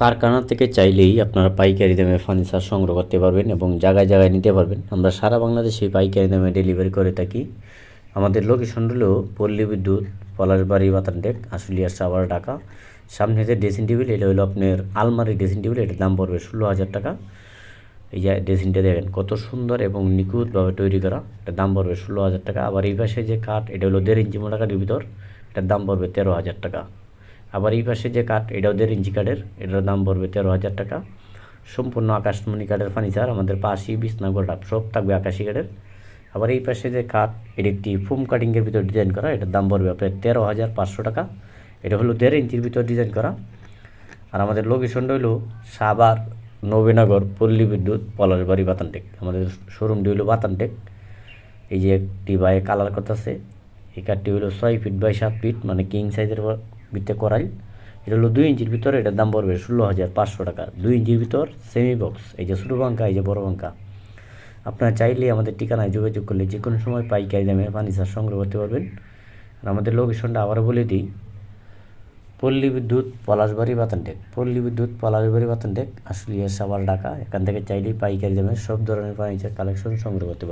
কারখানা থেকে চাইলেই আপনারা পাইকারি দামে ফার্নিচার সংগ্রহ করতে পারবেন এবং জায়গায় জায়গায় নিতে পারবেন। আমরা সারা বাংলাদেশে পাইকারি দামে ডেলিভারি করে থাকি। আমাদের লোকেশন হলো পল্লী বিদ্যুৎ, পলাশবাড়ি বাতানটেক আশুলিয়া, সাভার, ঢাকা। সামনে যে ড্রেসিং টেবিল এটা হলো আপনার আলমারি ড্রেসিং টেবিল এটার দাম পড়বে ষোলো হাজার টাকা। এই যে ড্রেসিংটা দেখেন, কত সুন্দর এবং নিখুঁতভাবে তৈরি করা। এটার দাম পড়বে ষোলো হাজার টাকা। আবার এই পাশে যে কাঠ, এটা হলো দেড় ইঞ্চি মোটা কাঠের ভিতর, এটার দাম পড়বে তেরো হাজার টাকা। আবার এই পাশে যে কাঠ, এটাও দেড় ইঞ্চি কাঠের, এটার দাম পড়বে তেরো হাজার টাকা। সম্পূর্ণ আকাশমণি কাঠের ফার্নিচার আমাদের পাশি বিছনা গোটা সব থাকবে আকাশি কাঠের। আবার এই পাশে যে কাঠ, এটি একটি ফোম কাটিংয়ের ভিতর ডিজাইন করা, এটার দাম পড়বে আপনার তেরো হাজার পাঁচশো টাকা। এটা হলো দেড় ইঞ্চির ভিতর ডিজাইন করা। আর আমাদের লোকেশনটা হলো সাবার নবীনগর পল্লী বিদ্যুৎ পলাশবাড়ি বাতানটেক। আমাদের শোরুমটি হলো বাতানটেক। এই যে একটি বাইরে কালার করতেছে, এই কাঠটি হলো ছয় ফিট বাই সাত ফিট মানে কিং সাইজের ভিতরে করাইল এটা হলো দুই ইঞ্চির ভিতরে, এটার দাম পড়বে ষোলো হাজার পাঁচশো টাকা। দুই ইঞ্চির ভিতর সেমি বক্স এই যে ছোটো বাঙ্কা এই যে বড় বাঙ্কা আপনারা চাইলে আমাদের ঠিকানায় যোগাযোগ করলে যে কোনো সময় পাইকারি দামে ফার্নিচার সংগ্রহ করতে পারবেন। আর আমাদের লোকেশনটা আবারও বলে দিই, পল্লী বিদ্যুৎ পলাশবাড়ি বাতানটেক পল্লী বিদ্যুৎ পলাশবাড়ি বাতানটেক আশুলিয়া, সাভার, ঢাকা। এখান থেকে চাইলেই পাইকারি দামে সব ধরনের ফার্নিচার, কালেকশন সংগ্রহ করতে